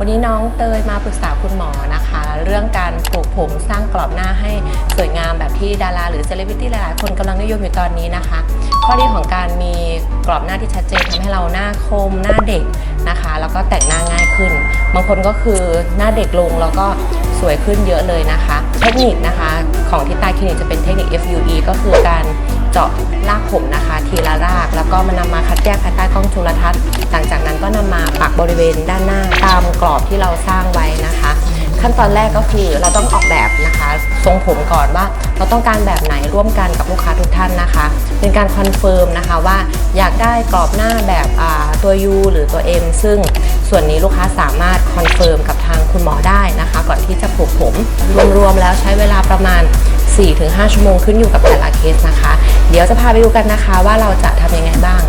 วันนี้น้องเตยมาปรึกษาคุณหมอนะคะ เรื่องการปลูกผมสร้างกรอบหน้าให้สวยงามแบบที่ดาราหรือเซเลบริตี้หลายๆ คนกำลังนิยมอยู่ตอนนี้นะคะ ข้อดีของการมีกรอบหน้าที่ชัดเจนทำให้เราหน้าคมหน้าเด็กนะคะ แล้วก็แต่งหน้าง่ายขึ้น บางคนก็คือหน้าเด็กลงแล้วก็สวยขึ้นเยอะเลยนะคะ เทคนิคนะคะของที่ต้คลินิกจะเป็นเทคนิค FUE ก็คือการเจาะรากผมนะคะ ทีละราก แล้วก็มานำมาคัดแยกภายใต้กล้องจุลทรรศน์หลังจากนั้นก็ บริเวณด้านหน้าตามกรอบที่เราสร้างไว้นะคะ ขั้นตอนแรกก็คือเราต้องออกแบบนะคะทรงผมก่อนว่า เราต้องการแบบไหนร่วมกันกับลูกค้าทุกท่านนะคะ เป็นการคอนเฟิร์มนะคะว่าอยากได้กรอบหน้าแบบตัว U หรือตัว M ซึ่งส่วนนี้ลูกค้าสามารถคอนเฟิร์มกับทางคุณหมอได้นะคะ ก่อนที่จะปลูกผมรวมๆแล้วใช้เวลาประมาณ 4-5 ชั่วโมงขึ้นอยู่กับแต่ละเคสนะคะ เดี๋ยวจะพาไปดูกันนะคะว่าเราจะทำยังไงบ้าง